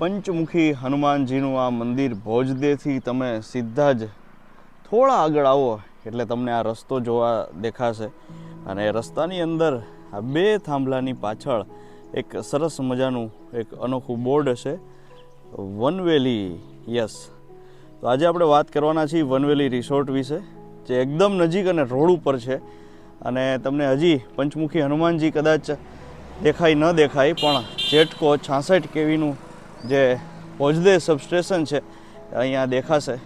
પંચમુખી હનુમાનજીનું આ મંદિર ભોજદેથી તમે સીધા જ થોડા આગળ આવો એટલે તમને આ રસ્તો જોવા દેખાશે. અને રસ્તાની અંદર આ બે થાંભલાની પાછળ એક સરસ મજાનું એક અનોખું બોર્ડ હશે વનવેલી. યસ. તો આજે આપણે વાત કરવાના છીએ વનવેલી રિસોર્ટ વિશે, જે એકદમ નજીક અને રોડ ઉપર છે. અને તમને હજી પંચમુખી હનુમાનજી કદાચ દેખાય ન દેખાય, પણ જેટકો છાસઠ કેવીનું જે ભોજદે સબસ્ટેશન છે, અહીંયા દેખાશે.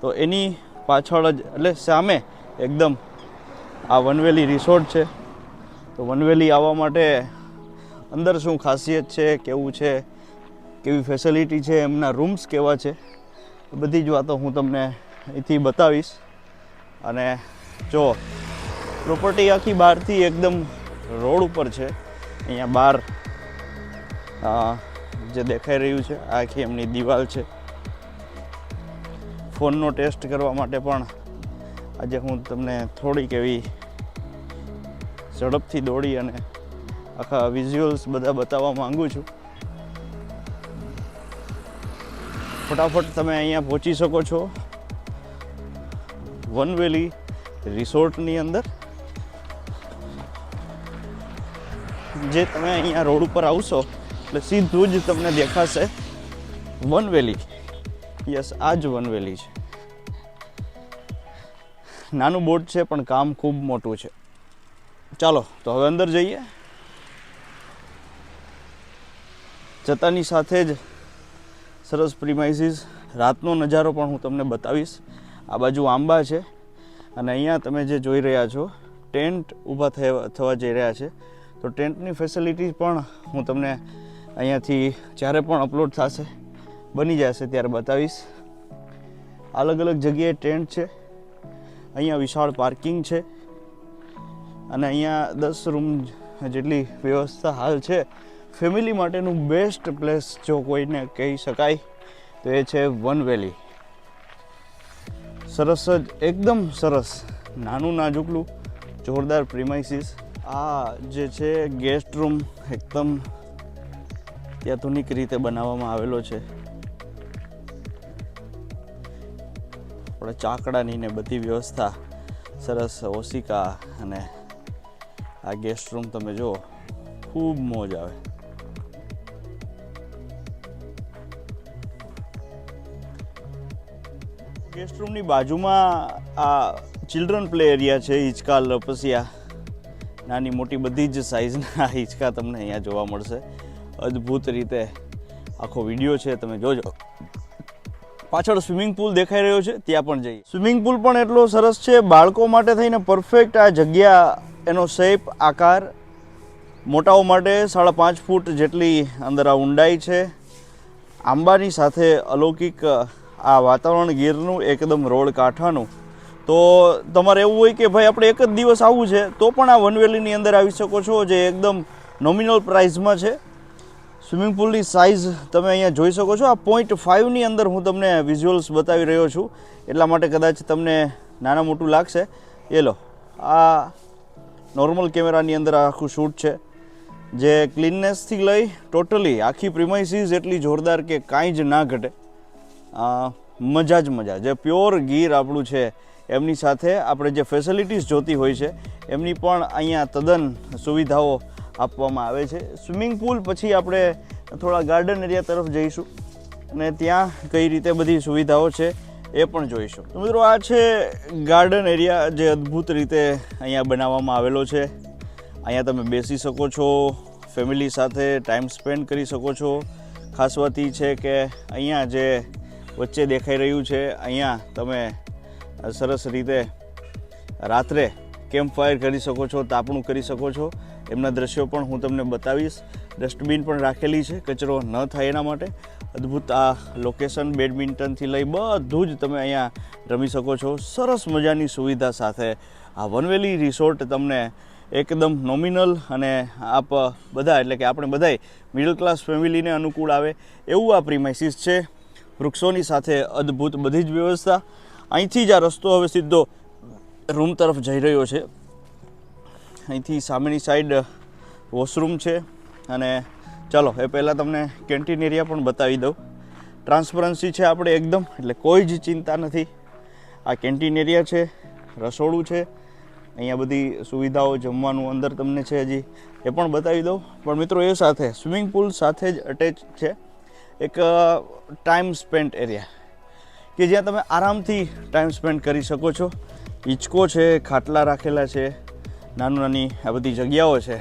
તો એની પાછળ જ, એટલે સામે એકદમ આ વનવેલી રિસોર્ટ છે. તો વનવેલી આવવા માટે અંદર શું ખાસિયત છે, કેવું છે, કેવી ફેસિલિટી છે, એમના રૂમ્સ કેવા છે બધી જ વાતો હું તમને અહીંથી બતાવીશ. અને જો પ્રોપર્ટી આખી બહારથી એકદમ રોડ ઉપર છે. અહીંયા બહાર જે દેખાઈ રહ્યું છે, આખી એમની દિવાલ છે. ફોનનો ટેસ્ટ કરવા માટે પણ આજે હું તમને થોડીક એવી ઝડપથી દોડી અને આખા વિઝ્યુઅલ્સ બધા બતાવવા માંગુ છું. ફટાફટ તમે અહીંયા પહોંચી શકો છો. વનવેલી રિસોર્ટની અંદર, જે તમે અહીંયા રોડ ઉપર આવશો એટલે સીધું જ તમને દેખાશે વન વેલી. યસ, આ જ વન વેલી છે. નાનું બોટ છે, પણ કામ ખૂબ મોટું છે. ચાલો, તો હવે અંદર જઈએ. જતાની સાથે જ સરસ પ્રિમાઇસીસ. રાતનો નજારો પણ હું તમને બતાવીશ. આ બાજુ આંબા છે. અને અહીંયા તમે જે જોઈ રહ્યા છો, ટેન્ટ ઊભા થવા જઈ રહ્યા છે. તો ટેન્ટની ફેસિલિટી પણ હું તમને અહીંયાથી જ્યારે પણ અપલોડ થશે, બની જશે ત્યારે બતાવીશ. અલગ અલગ જગ્યાએ ટેન્ટ છે. અહીંયા વિશાળ પાર્કિંગ છે. અને અહીંયા દસ રૂમ જેટલી વ્યવસ્થા હાલ છે. ફેમિલી માટેનું બેસ્ટ પ્લેસ જો કોઈને કહી શકાય, તો એ છે વન વેલી સરસ જ, એકદમ સરસ. નાનું નાજુકલું, જોરદાર પ્રિમાઇસીસ આ જે છે ગેસ્ટ રૂમ એકદમ ત્યાધુનિક રીતે બનાવવામાં આવેલો છે. આપણે ચાકડાની ને બધી વ્યવસ્થા, સરસ ઓશિકા અને આ ગેસ્ટ રૂમ તમે જુઓ, ખૂબ મોજ આવે. ગેસ્ટ રૂમની બાજુમાં આ ચિલ્ડ્રન પ્લે એરિયા છે, હિંચકા, લપસિયા. નાની મોટી બધી જ સાઇઝના હિંચકા તમને અહીંયા જોવા મળશે. અદ્ભુત રીતે આખો વીડિયો છે, તમે જોજો. પાછળ સ્વિમિંગ પુલ દેખાઈ રહ્યો છે, ત્યાં પણ જઈએ. સ્વિમિંગ પુલ પણ એટલો સરસ છે, બાળકો માટે થઈને પરફેક્ટ આ જગ્યા, એનો શેપ આકાર. મોટાઓ માટે સાડા પાંચ ફૂટ જેટલી અંદર આ ઊંડાઈ છે. આંબાની સાથે અલૌકિક આ વાતાવરણ ગીરનું એકદમ રોડ કાંઠાનું. તો તમારે એવું હોય કે ભાઈ આપણે એક જ દિવસ આવવું છે, તો પણ આ વનવેલીની અંદર આવી શકો છો, જે એકદમ નોમિનલ પ્રાઇઝમાં છે. સ્વિમિંગ પુલની સાઇઝ તમે અહીંયા જોઈ શકો છો. આ પોઈન્ટ ફાઇવની અંદર હું તમને વિઝ્યુઅલ્સ બતાવી રહ્યો છું. એટલા માટે કદાચ તમને નાના મોટું લાગશે. એ લો, આ નોર્મલ કેમેરાની અંદર આખું શૂટ છે. જે ક્લીનનેસથી લઈ ટોટલી આખી પ્રિમાઇસીસ એટલી જોરદાર કે કાંઈ જ ના ઘટે. મજા જ મજા. જે પ્યોર ગીર આપણું છે, એમની સાથે આપણે જે ફેસિલિટીઝ જોતી હોય છે, એમની પણ અહીંયા તદ્દન સુવિધાઓ આપવામાં આવે છે. સ્વિમિંગ પુલ પછી આપણે થોડા ગાર્ડન એરિયા તરફ જઈશું અને ત્યાં કઈ રીતે બધી સુવિધાઓ છે એ પણ જોઈશું. તો મિત્રો આ છે ગાર્ડન એરિયા જે અદ્ભુત રીતે અહીંયા બનાવવામાં આવેલો છે. અહીંયા તમે બેસી શકો છો ફેમિલી સાથે ટાઈમ સ્પેન્ડ કરી શકો છો. ખાસ વાત એ છે કે અહીંયા જે વચ્ચે દેખાઈ રહ્યું છે, અહીંયા તમે સરસ રીતે રાત્રે કેમ્પ ફાયર કરી શકો છો, તાપણું કરી શકો છો. એમના દ્રશ્યો પણ હું તમને બતાવીશ. ડસ્ટબિન પણ રાખેલી છે, કચરો ન થાય એના માટે. અદ્ભુત આ લોકેશન બેડમિન્ટનથી લઈ બધું જ તમે અહીંયા રમી શકો છો. સરસ મજાની સુવિધા સાથે આ વનવેલી રિસોર્ટ તમને એકદમ નોમિનલ અને આપ બધા, એટલે કે આપણે બધાય મિડલ ક્લાસ ફેમિલીને અનુકૂળ આવે એવું આ પ્રિમાઇસીસ છે. વૃક્ષોની સાથે અદ્ભુત બધી જ વ્યવસ્થા. અહીંથી જ આ રસ્તો હવે સીધો રૂમ તરફ જઈ રહ્યો છે. અહીંથી સામેની સાઈડ વોશરૂમ છે. અને ચાલો, એ પહેલાં તમને કેન્ટીન એરિયા પણ બતાવી દઉં. ટ્રાન્સપરન્સી છે આપણે એકદમ, એટલે કોઈ જ ચિંતા નથી. આ કેન્ટીન એરિયા છે, રસોડું છે. અહીંયા બધી સુવિધાઓ જમવાનું અંદર તમને છે હજી, એ પણ બતાવી દઉં. પણ મિત્રો, એ સાથે સ્વિમિંગ પુલ સાથે જ અટેચ છે. એક ટાઈમ સ્પેન્ટ એરિયા કે જ્યાં તમે આરામથી ટાઈમ સ્પેન્ડ કરી શકો છો. હિંચકો છે, ખાટલા રાખેલા છે. નાનું નાની આ બધી જગ્યાઓ છે.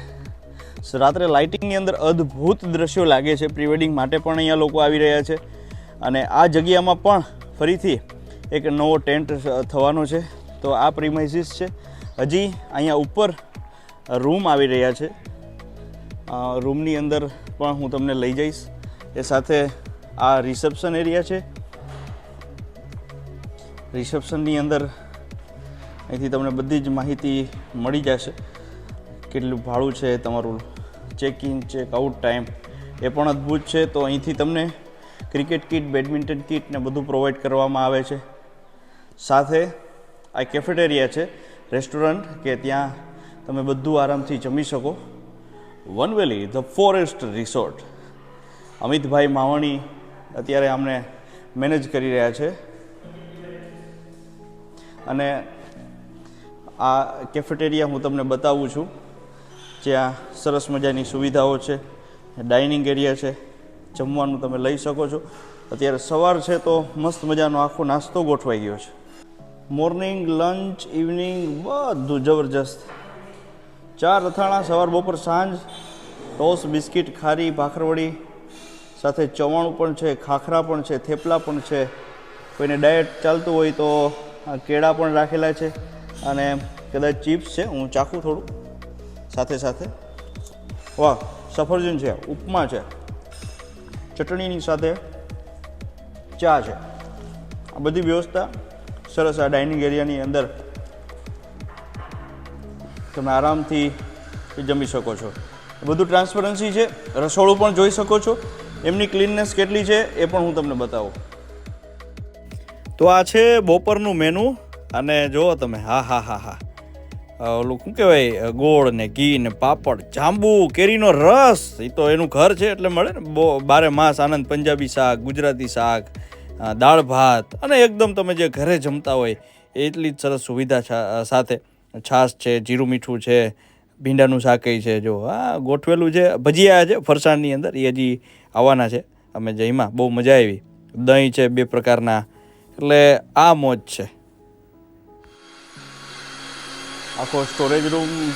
રાત્રે લાઇટિંગની અંદર અદ્ભુત દ્રશ્યો લાગે છે. પ્રી વેડિંગ માટે પણ અહીંયા લોકો આવી રહ્યા છે. અને આ જગ્યામાં પણ ફરીથી એક નવો ટેન્ટ થવાનો છે. તો આ પ્રિમાઇસીસ છે. હજી અહીંયા ઉપર રૂમ આવી રહ્યા છે. રૂમની અંદર પણ હું તમને લઈ જઈશ. એ સાથે આ રિસેપ્શન એરિયા છે. રિસેપ્શનની અંદર અહીંથી તમને બધી જ માહિતી મળી જશે. કેટલું ભાડું છે, તમારું check in check out time એ પણ અદ્ભુત છે. તો અહીંથી તમને ક્રિકેટ કિટ બેડમિન્ટન કિટ ને બધું પ્રોવાઈડ કરવામાં આવે છે. સાથે આ કેફેટેરિયા છે રેસ્ટોરન્ટ કે ત્યાં તમે બધું આરામથી જમી શકો. Van valley the forest resort Amitbhai Mavani અત્યારે અમને મેનેજ કરી રહ્યા છે. અને આ કેફેટેરિયા હું તમને બતાવું છું. જ્યાં સરસ મજાની સુવિધાઓ છે ડાઇનિંગ એરિયા છે, જમવાનું તમે લઈ શકો છો. અત્યારે સવાર છે તો મસ્ત મજાનો આખો નાસ્તો ગોઠવાઈ ગયો છે. મોર્નિંગ લંચ ઇવનિંગ બધું જબરજસ્ત. ચાર અથાણા સવાર, બપોર, સાંજ, ટોસ, બિસ્કિટ, ખારી, ભાખરવડી, સાથે ચવાણું પણ છે, ખાખરા પણ છે, થેપલા પણ છે. કોઈને ડાયટ ચાલતું હોય તો કેળા પણ રાખેલા છે. અને કદાચ ચિપ્સ છે, હું ચાખું થોડું. સાથે સાથે. વાહ, સફરજન છે, ઉપમા છે, ચટણીની સાથે ચા છે. આ બધી વ્યવસ્થા સરસ આ ડાઇનિંગ એરિયાની અંદર તમે આરામથી જમી શકો છો. બધું ટ્રાન્સપરન્સી છે, રસોડું પણ જોઈ શકો છો. એમની ક્લીનનેસ કેટલી છે, એ પણ હું તમને બતાવું. તો આ છે બપોરનું મેનુ. અને જુઓ તમે, હા હા હા હા. ઓલું શું કહેવાય? ગોળ ને ઘી ને પાપડ, જાંબુ, કેરીનો રસ. એ તો એનું ઘર છે એટલે મળે ને? બો, બારે માસ આનંદ, પંજાબી શાક, ગુજરાતી શાક દાળ ભાત. અને એકદમ તમે જે ઘરે જમતા હોય એટલી જ સરસ સુવિધા સાથે. છાશ છે, જીરું મીઠું છે, ભીંડાનું શાકય છે, જો. હા, ગોઠવેલું છે. ભજીયા છે, ફરસાણની અંદર. એ હજી આવવાના છે. અમે જઈમાં. બહુ મજા આવી. દહીં છે, બે પ્રકારના. એટલે આ મોજ છે. આખો સ્ટોરેજ રૂમ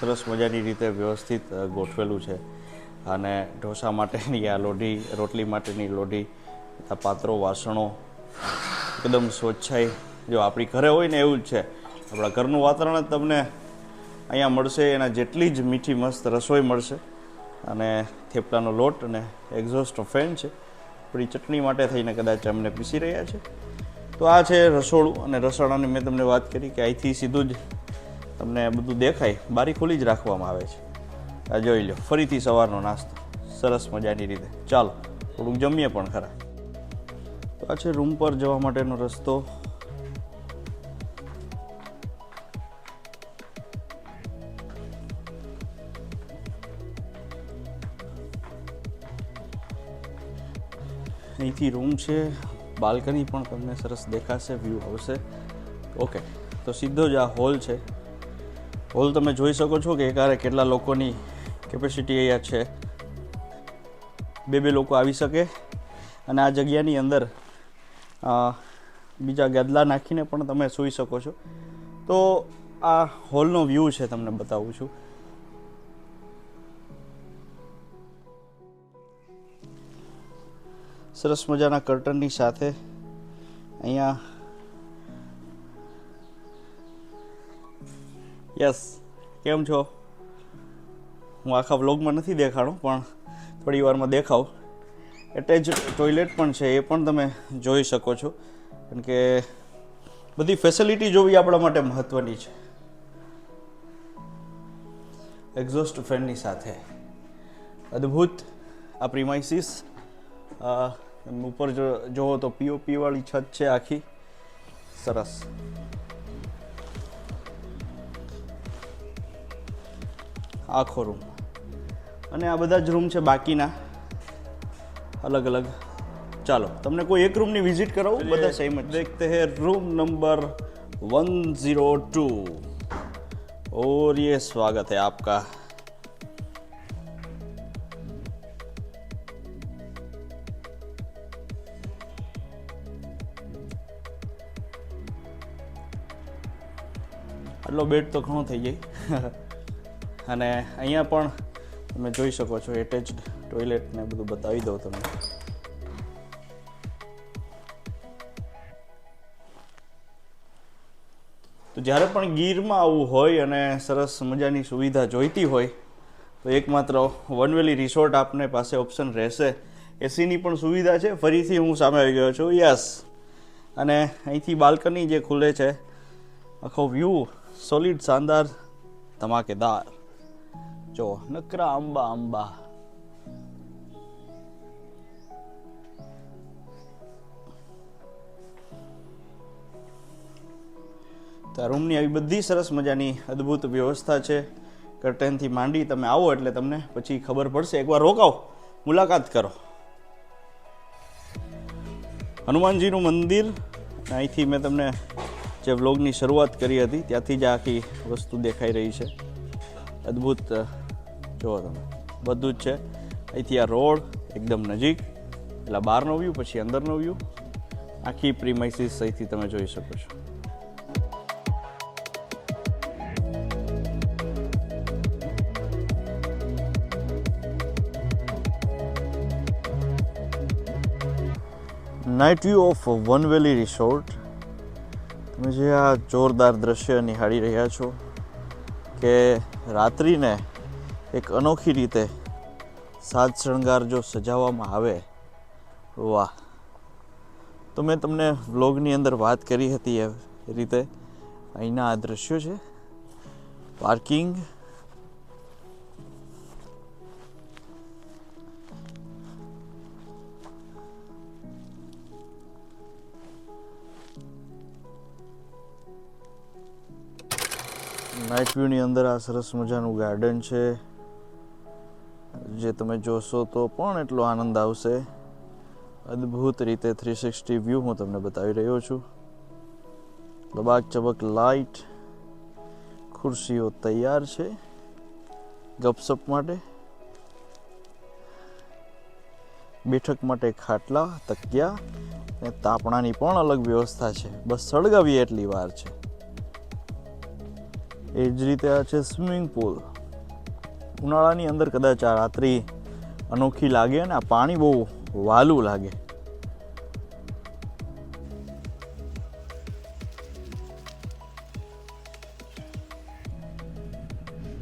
સરસ મજાની રીતે વ્યવસ્થિત ગોઠવેલું છે. અને ઢોસા માટેની આ લોઢી, રોટલી માટેની લોઢી આ પાત્રો, વાસણો, એકદમ સ્વચ્છાઈ. જો આપણી ઘરે હોય ને એવું જ છે. આપણા ઘરનું વાતાવરણ તમને અહીંયા મળશે, એના જેટલી જ મીઠી, મસ્ત રસોઈ મળશે. અને થેપલાનો લોટ અને એક્ઝોસ્ટ ફેન છે. આપણી ચટણી માટે થઈને કદાચ અમને પીસી રહ્યા છે. તો આ છે રસોડું અને રસોડાની મેં તમને વાત કરી કે અહીંથી સીધું જ તમને બધું દેખાય. બારી ખુલ્લી જ રાખવામાં આવે છે. આ જોઈ લો ફરીથી સવારનો નાસ્તો. સરસ મજાની રીતે. ચાલો, થોડુંક જમીએ પણ ખરા. તો આ છે રૂમ પર જવા માટેનો રસ્તો. અહીંથી રૂમ છે. બાલ્કની પણ તમને સરસ દેખાશે વ્યૂ આવશે. ઓકે તો સીધો જ આ હોલ છે. હોલ તમે જોઈ શકો છો કે એકારે કેટલા લોકોની કેપેસિટી અહીંયા છે. બે બે લોકો આવી શકે. અને આ જગ્યાની અંદર બીજા ગદલા નાખીને પણ તમે સૂઈ શકો છો. તો આ હોલનો વ્યૂ છે તમને બતાવું છું. સરસ મજાના કર્ટનની સાથે અહીંયા યસ કેમ છો? હું આખા વ્લોગમાં નથી દેખાડું પણ થોડી વારમાં દેખાવ. એટેચ ટોયલેટ પણ છે, એ પણ તમે જોઈ શકો છો. કારણ કે બધી ફેસિલિટી જોવી આપણા માટે મહત્ત્વની છે. એક્ઝોસ્ટ ફેનની સાથે. અદ્ભુત આ પ્રિમાઇસીસ ઉપર જો જોવો તો પીઓપી વાળી છત છે આખી સરસ આખો રૂમ અને આ બધા જ રૂમ છે બાકીના અલગ અલગ ચાલો તમને કોઈ એક રૂમની વિઝિટ કરાવું બધા સેમ જ દેખતે હે room number one zero two और ये स्वागत है आपका આટલો બેડ તો ઘણો થઈ જાય અને અહીંયા પણ તમે જોઈ શકો છો એટેચ ટોયલેટ ને બધું બતાવી દઉં તમને. તો જ્યારે પણ ગીરમાં આવવું હોય અને સરસ મજાની સુવિધા જોઈતી હોય, તો એકમાત્ર વનવેલી રિસોર્ટ આપને પાસે ઓપ્શન રહેશે. એસીની પણ સુવિધા છે. ફરીથી હું સામે આવી ગયો છું. યસ. અને અહીંથી બાલ્કની જે ખુલે છે, આખો વ્યૂ સોલિડ શાનદાર ધમાકેદાર જો નકરા આંબા આંબા તો રૂમની આવી બધી સરસ મજાની અદ્ભુત વ્યવસ્થા છે. કર્ટેનથી માંડી તમે આવો એટલે તમને પછી ખબર પડશે. એકવાર રોકાઓ મુલાકાત કરો. હનુમાનજીનું મંદિર. અહીંથી મેં તમને જે વ્લોગની શરૂઆત કરી હતી, ત્યાંથી જ આખી વસ્તુ દેખાઈ રહી છે. અદ્ભુત જુઓ તમે. બધું જ છે. અહીંથી આ રોડ એકદમ નજીક એટલે બહારનો વ્યૂ પછી અંદરનો વ્યૂ આખી પ્રીમાઇસીસ અહીંથી તમે જોઈ શકો છો. Night view of Van valley resort તમે જે આ જોરદાર દ્રશ્ય નિહાળી રહ્યા છો કે રાત્રિને એક અનોખી રીતે સાજ શણગાર જો સજાવવામાં આવે, વાહ. તો મેં તમને વ્લોગની અંદર વાત કરી હતી એ રીતે. અહીંના આ દ્રશ્યો છે. પાર્કિંગ નાઇટ વ્યૂની અંદર આ સરસ મજાનું ગાર્ડન છે. જે તમે જોશો તો પણ એટલો આનંદ આવશે. અદ્ભુત રીતે થ્રી સિક્સટી વ્યૂ હું તમને બતાવી રહ્યો છું. લબાક ચબક લાઇટ, ખુરશીઓ તૈયાર છે ગપસપ માટે. બેઠક માટે ખાટલા, તકિયા અને તાપણાની પણ અલગ વ્યવસ્થા છે. બસ સળગાવીએ એટલી વાર છે. એ જ રીતે આ છે સ્વિમિંગ પુલ. ઉનાળાની અંદર કદાચ આ રાત્રિ અનોખી લાગે અને આ પાણી બહુ વાલું લાગે.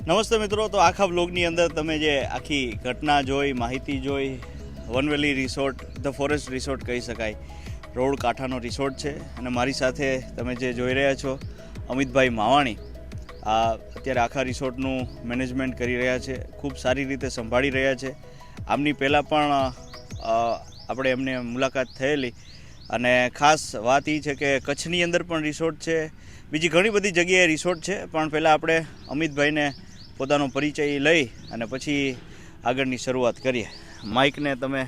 નમસ્તે મિત્રો, તો આખા બ્લોગની અંદર તમે જે આખી ઘટના જોઈ, માહિતી જોઈ Van valley resort, the forest resort કહી શકાય રોડ કાંઠાનો રિસોર્ટ છે. અને મારી સાથે તમે જે જોઈ રહ્યા છો, અમિતભાઈ માવાણી. આ અત્યારે આખા રિસોર્ટનું મેનેજમેન્ટ કરી રહ્યા છે ખૂબ સારી રીતે સંભાળી રહ્યા છે. આમની પહેલાં પણ આપણે એમને મુલાકાત થયેલી. અને ખાસ વાત એ છે કે કચ્છની અંદર પણ રિસોર્ટ છે બીજી ઘણી બધી જગ્યાએ રિસોર્ટ છે પણ પહેલાં આપણે અમિતભાઈને પોતાનો પરિચય લઈ અને પછી આગળની શરૂઆત કરીએ. માઇકને તમે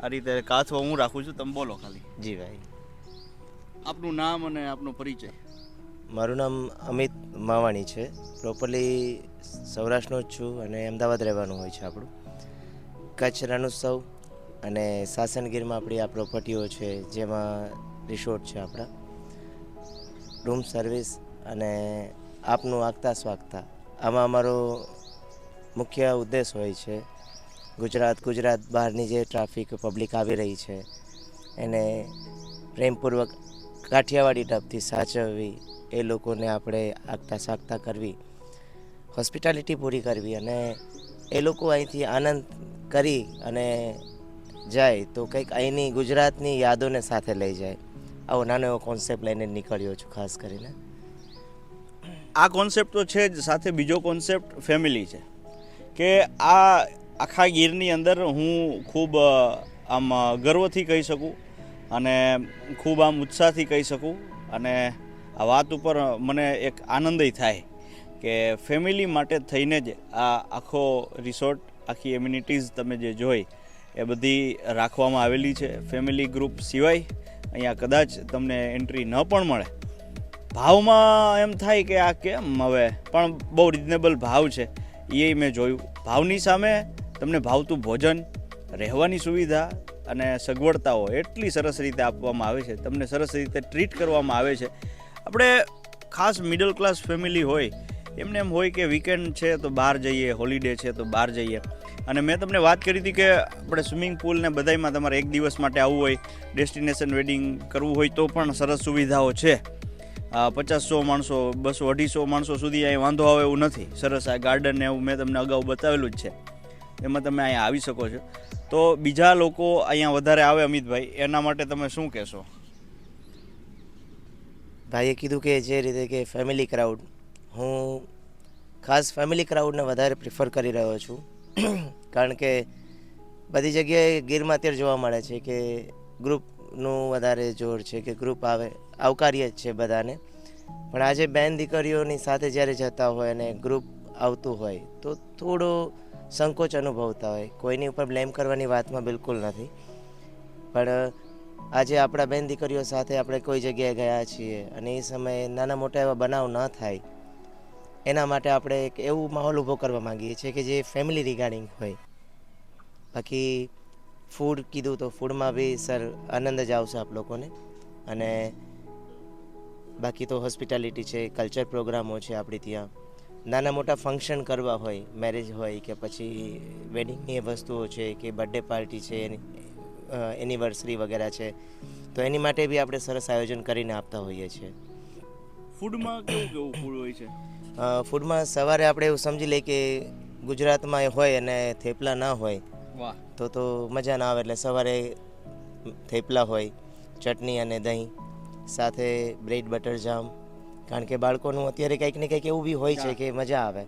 આ રીતે કાથવા હું રાખું છું તમે બોલો ખાલી. જી ભાઈ. આપનું નામ અને આપનો પરિચય. મારું નામ અમિત માવાણી છે. પ્રોપરલી સૌરાષ્ટ્રનો જ છું અને અમદાવાદ રહેવાનું હોય છે આપણું. કચ્છ રણોત્સવ અને સાસનગીરમાં આપણી આ પ્રોપર્ટીઓ છે, જેમાં રિસોર્ટ છે આપણા. રૂમ સર્વિસ અને આપનું આગતા સ્વાગતા. આમાં અમારો મુખ્ય ઉદ્દેશ હોય છે ગુજરાત ગુજરાત બહારની જે ટ્રાફિક પબ્લિક આવી રહી છે, એને પ્રેમપૂર્વક કાઠિયાવાડી ટપથી સાચવવી એ લોકોને આપણે આગતા સાગતા કરવી, હોસ્પિટાલિટી પૂરી કરવી અને એ લોકો અહીંથી આનંદ કરી અને જાય તો કંઈક અહીંની ગુજરાતની યાદોને સાથે લઈ જાય. આવો નાનો એવો કોન્સેપ્ટ લઈને નીકળ્યો છું ખાસ કરીને. આ કોન્સેપ્ટ તો છે જ, સાથે બીજો કોન્સેપ્ટ ફેમિલી છે. કે આ આખા ગીરની અંદર હું ખૂબ આમ ગર્વથી કહી શકું અને ખૂબ આમ ઉત્સાહથી કહી શકું અને આ વાત ઉપર મને એક આનંદય થાય કે ફેમિલી માટે થઈને જ આ આખો રિસોર્ટ આખી એમ્યુનિટીઝ તમે જે જોઈ, એ બધી રાખવામાં આવેલી છે. ફેમિલી ગ્રુપ સિવાય અહીંયા કદાચ તમને એન્ટ્રી ન પણ મળે. ભાવમાં એમ થાય કે આ કેમ હવે? પણ બહુ રિઝનેબલ ભાવ છે. એ મેં જોયું. ભાવની સામે તમને ભાવતું ભોજન, રહેવાની સુવિધા અને સગવડતાઓ એટલી સરસ રીતે આપવામાં આવે છે. તમને સરસ રીતે ટ્રીટ કરવામાં આવે છે. આપણે ખાસ મિડલ ક્લાસ ફેમિલી હોય, એમને એમ હોય કે વીકેન્ડ છે તો બહાર જઈએ હોલિડે છે તો બહાર જઈએ. અને મેં તમને વાત કરી હતી કે આપણે સ્વિમિંગ પુલ ને બધાયમાં તમારે એક દિવસ માટે આવવું હોય ડેસ્ટિનેશન વેડિંગ કરવું હોય તો પણ સરસ સુવિધાઓ છે. પચાસસો માણસો, બસો, અઢીસો માણસો સુધી અહીં વાંધો આવે એવું નથી. સરસ આ ગાર્ડન એવું મેં તમને અગાઉ બતાવેલું જ છે. એમાં તમે અહીંયા આવી શકો છો. તો બીજા લોકો અહીંયા વધારે આવે અમિતભાઈ, એના માટે તમે શું કહેશો? ભાઈએ કીધું કે જે રીતે કે ફેમિલી ક્રાઉડ હું ખાસ ફેમિલી ક્રાઉડને વધારે પ્રિફર કરી રહ્યો છું. કારણ કે બધી જગ્યાએ ગીરમાં અત્યારે જોવા મળે છે કે ગ્રુપનું વધારે જોર છે કે ગ્રુપ આવે, આવકાર્ય જ છે બધાને. પણ આજે બેન દીકરીઓની સાથે જ્યારે જતા હોય અને ગ્રુપ આવતું હોય, તો થોડો સંકોચ અનુભવતા હોય. કોઈની ઉપર બ્લેમ કરવાની વાતમાં બિલકુલ નથી. પણ આજે આપણા બેન દીકરીઓ સાથે આપણે કોઈ જગ્યાએ ગયા છીએ અને એ સમયે નાના મોટા એવા બનાવ ન થાય. એના માટે આપણે એક એવું માહોલ ઊભો કરવા માંગીએ છીએ કે જે ફેમિલી રિગાર્ડિંગ હોય. બાકી ફૂડ કીધું તો ફૂડમાં બી સર આનંદ જ આવશે આપ લોકોને. અને બાકી તો હોસ્પિટાલિટી છે કલ્ચર પ્રોગ્રામો છે આપણી ત્યાં. નાના મોટા ફંક્શન કરવા હોય મેરેજ હોય કે પછી વેડિંગની વસ્તુઓ છે કે બર્થડે પાર્ટી છે એનિવર્સરી વગેરે છે. તો એની માટે બી આપણે સરસ આયોજન કરીને આપતા હોઈએ છીએ. ફૂડમાં કેવું કેવું ફૂડ હોય છે? ફૂડમાં સવારે આપણે એવું સમજી લઈએ કે ગુજરાતમાં એ હોય અને થેપલા ના હોય તો તો મજા ના આવે એટલે સવારે થેપલા હોય ચટણી અને દહીં સાથે બ્રેડ બટર જામ કારણ કે બાળકોનું અત્યારે કંઈક ને કંઈક એવું બી હોય છે કે મજા આવે.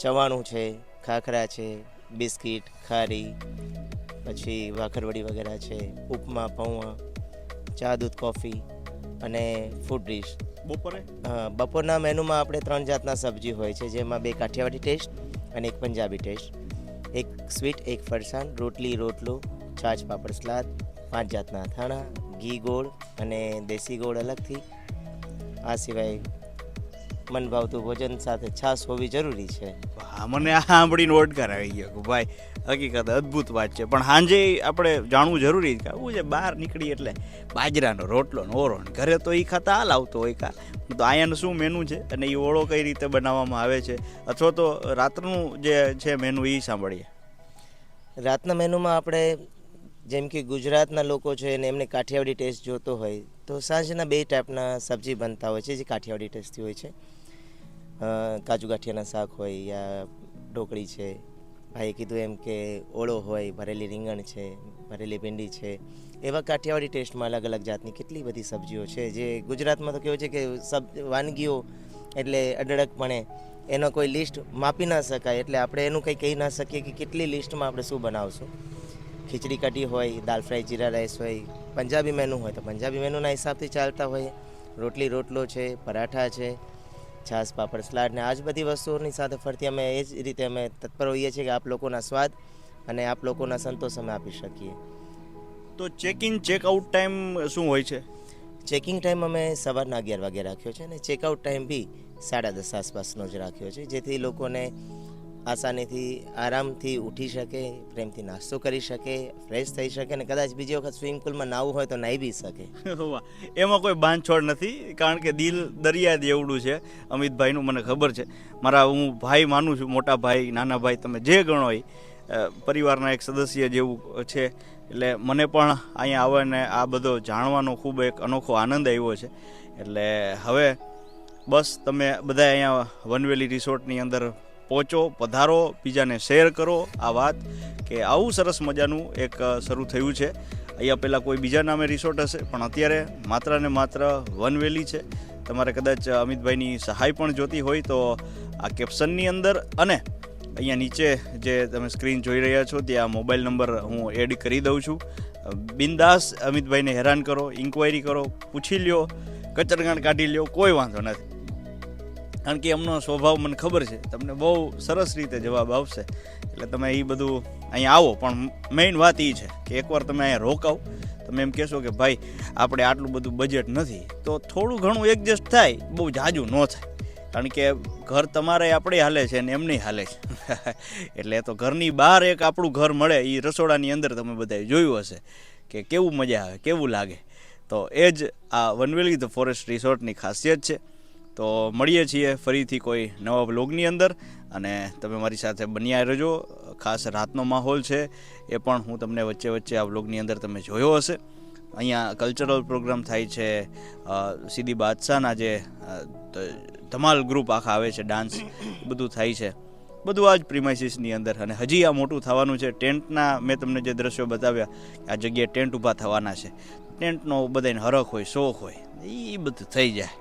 ચવાણું છે ખાખરા છે બિસ્કિટ ખારી પછી વાઘરવડી વગેરે છે ઉપમા પૌવા ચા દૂધ કોફી અને ફૂડ ડીશ બપોરે? બપોરના મેનુમાં આપણે ત્રણ જાતના સબ્જી હોય છે જેમાં બે કાઠિયાવાડી ટેસ્ટ અને એક પંજાબી ટેસ્ટ. એક સ્વીટ એક ફરસાણ રોટલી રોટલો છાછ પાપડ સલાદ પાંચ જાતના અથાણા ઘી ગોળ અને દેશી ગોળ અલગથી. આ સિવાય મન ભાવતું ભોજન સાથે છાશ હોવી જરૂરી છે. મને આ સાંભળીને નોટ કરાવી ગયો ભાઈ હકીકત અદ્ભુત વાત છે. પણ સાંજે આપણે જાણવું જરૂરી કે આવું છે બહાર નીકળી એટલે બાજરાનો રોટલો ને ઓરો ઘરે તો એ ખાતા હાલ આવતો હોય કા. તો અહીંયાનું શું મેનુ છે? અને એ ઓળો કઈ રીતે બનાવવામાં આવે છે? અથવા તો રાતનું જે છે મેનુ એ સાંભળીએ. રાતના મેનુમાં આપણે જેમ કે ગુજરાતના લોકો છે અને એમને કાઠિયાવાડી ટેસ્ટ જોતો હોય, તો સાંજના બે ટાઈપના સબ્જી બનતા હોય છે જે કાઠિયાવાડી ટેસ્ટથી હોય છે. કાજુ ગાંઠિયાના શાક હોય યા ઢોકળી છે. ભાઈએ કીધું એમ કે ઓળો હોય, ભરેલી રીંગણ છે, ભરેલી ભીંડી છે, એવા કાઠિયાવાડી ટેસ્ટમાં અલગ અલગ જાતની કેટલી બધી સબ્જીઓ છે, જે ગુજરાતમાં તો કેવું છે કે સબ, વાનગીઓ એટલે અઢળકપણે એનો કોઈ લિસ્ટ માપી ના શકાય, એટલે આપણે એનું કંઈ કહી ના શકીએ કે કેટલી લિસ્ટમાં આપણે શું બનાવશું. ખીચડી કઢી હોય, દાલ ફ્રાય જીરા રાઈસ હોય, પંજાબી મેનુ હોય તો પંજાબી મેનુના હિસાબથી ચાલતા હોય. રોટલી રોટલો છે, પરાઠા છે છાશ પાપડ સલાડ ને આ જ બધી વસ્તુઓની સાથે ફરતી અમે એ જ રીતે અમે તત્પર હોઈએ છીએ કે આપ લોકોના સ્વાદ અને આપ લોકોના સંતોષ અમે આપી શકીએ. તો check in check out time શું હોય છે? ચેકિંગ ટાઈમ અમે સવારના અગિયાર વાગે રાખ્યો છે અને ચેકઆઉટ ટાઈમ બી સાડા દસ આસપાસનો જ રાખ્યો છે જેથી લોકોને આસાનીથી આરામથી ઉઠી શકે, પ્રેમથી નાસ્તો કરી શકે ફ્રેશ થઈ શકે અને કદાચ બીજી વખત સ્વિમિંગ પુલમાં નાવું હોય તો નાહી બી શકે. એમાં કોઈ બાંધછોડ નથી, કારણ કે દિલ દરિયા દેવડું છે. અમિતભાઈનું મને ખબર છે. મારા હું ભાઈ માનું છું, મોટા ભાઈ, નાના ભાઈ તમે જે ગણો એ પરિવારના એક સદસ્ય જેવું છે. એટલે મને પણ અહીંયા આવવાને આ બધો જાણવાનો ખૂબ એક અનોખો આનંદ આવ્યો છે. એટલે હવે બસ તમે બધા અહીંયા વનવેલી રિસોર્ટની અંદર પહોંચો, પધારો, બીજાને શેર કરો. આ વાત કે આવું સરસ મજાનું એક શરૂ થયું છે. અહીંયા પહેલાં કોઈ બીજા નામે રિસોર્ટ હશે, પણ અત્યારે માત્ર ને માત્ર વનવેલી છે. તમારે કદાચ અમિતભાઈની સહાય પણ જોતી હોય તો આ કેપ્શનની અંદર અને અહીંયા નીચે જે તમે સ્ક્રીન જોઈ રહ્યા છો, ત્યાં મોબાઈલ નંબર હું એડ કરી દઉં છું. બિંદાસ અમિતભાઈને હેરાન કરો ઇન્ક્વાયરી કરો, પૂછી લ્યો કચરગાંઠ કાઢી લ્યો, કોઈ વાંધો નથી. કારણ કે એમનો સ્વભાવ મને ખબર છે. તમને બહુ સરસ રીતે જવાબ આવશે. એટલે તમે એ બધું અહીંયા આવો. પણ મેઇન વાત એ છે કે એકવાર તમે અહીંયા રોકાવ. તમે એમ કહેશો કે ભાઈ, આપણે આટલું બધું બજેટ નથી. તો થોડું ઘણું એડજસ્ટ થાય, બહુ જાજુ ન થાય. કારણ કે ઘર તમારે આપણે હાલે છે ને એમની હાલે છે. એટલે તો ઘરની બહાર એક આપણું ઘર મળે એ રસોડાની અંદર તમે બધાએ જોયું હશે કે કેવું મજા આવે, કેવું લાગે. તો એ જ આ વનવેલી ધ ફોરેસ્ટ રિસોર્ટની ખાસિયત છે. તો મળીએ છીએ ફરીથી કોઈ નવા બ્લોગની અંદર. અને તમે મારી સાથે બન્યા રહેજો. ખાસ રાતનો માહોલ છે એ પણ હું તમને વચ્ચે વચ્ચે આ બ્લોગની અંદર તમે જોયો હશે. અહીંયા કલ્ચરલ પ્રોગ્રામ થાય છે. સીધી બાદશાહના જે ધમાલ ગ્રુપ આખા આવે છે ડાન્સ બધું થાય છે. બધું આ જ પ્રિમાઇસીસની અંદર. અને હજી આ મોટું થવાનું છે. ટેન્ટના મેં તમને જે દ્રશ્યો બતાવ્યા આ જગ્યાએ ટેન્ટ ઊભા થવાના છે. ટેન્ટનો બધાને હરખ હોય, શોખ હોય, એ બધું થઈ જાય.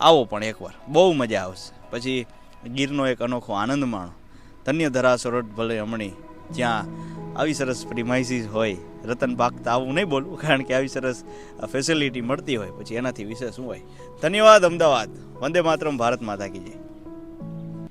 આવો પણ એકવાર. બહુ મજા આવશે. પછી ગીરનો એક અનોખો આનંદ માણો. ધન્ય ધરા સોરઠ ભલે હમણી જ્યાં આવી સરસ પ્રિમાઇસીસ હોય. રતન ભાગતા આવું નહીં બોલવું, કારણ કે આવી સરસ ફેસિલિટી મળતી હોય. પછી એનાથી વિશેષ શું હોય? ધન્યવાદ, અમદાવાદ. વંદે માતરમ, ભારત માતા કી